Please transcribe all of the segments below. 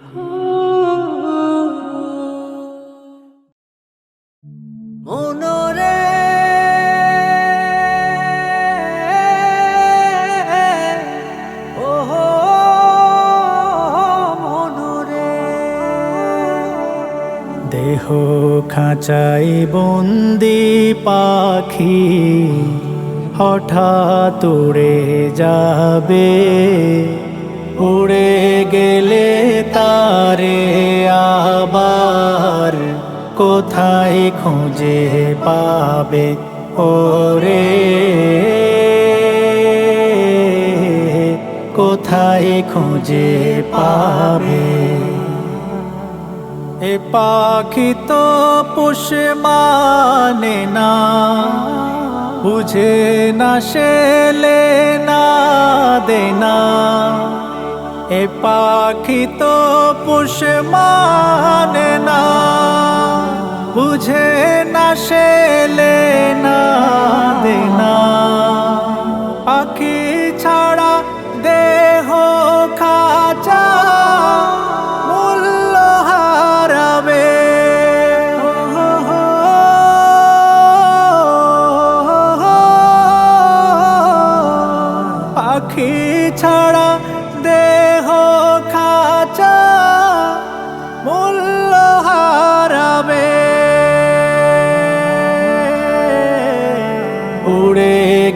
দেহ খাঁচাই বন্দি পাখি হঠাৎ উড়ে যাবে। উড়ে গেলে তারে আবার, কোথায় খুঁজে পাবে? ওরে, কোথায় খুঁজে পাবে? এ পাখি তো পুষ মানে না, বুঝে না শেলে না দেনা এ পাখি তো পুষ মানে না। বুঝে না শেলে না দেনা পাখি ছাড়া দেহ খাঁচা মূল্য হারাবে। পাখি ছাড়া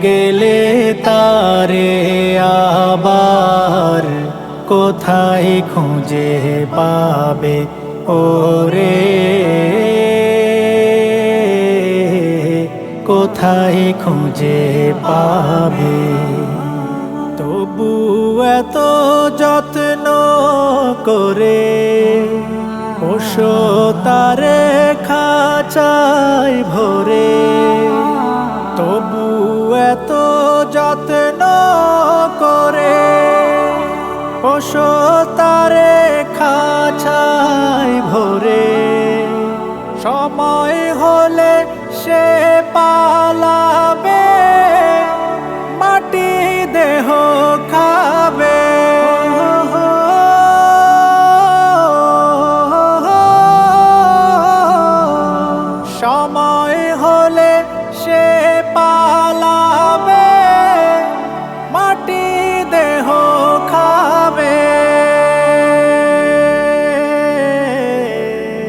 গেলে তারে আবার কোথায় খুঁজে পাবে? ওরে কোথায় খুঁজে পাবে? তবু এত যত্ন করে পোষো তারে খাঁচাই ভরে যত্ন করে পশু তারে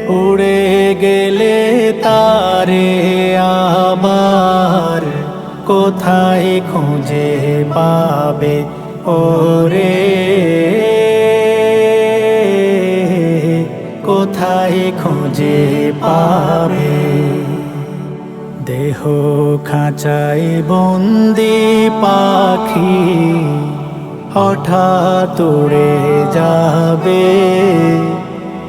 উড়ে গেলে তারে আবার কোথায় খুঁজে পাবে? ওরে কোথায় খুঁজে পাবে? দেহ খাঁচাই বন্দি পাখি হঠাৎ উড়ে যাবে।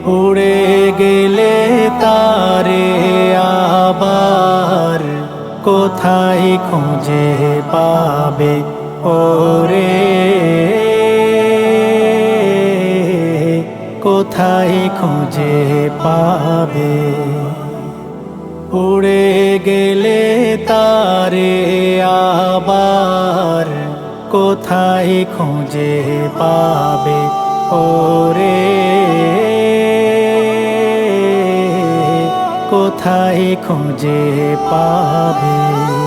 উড়ে গেলে তারে আবার কোথায় খুঁজে পাবে? ওরে কোথায় খুঁজে পাবে? উড়ে গেলে তারে আবার কোথায় খুঁজে পাবে? ওরে কোথায় খুঁজে পাবে?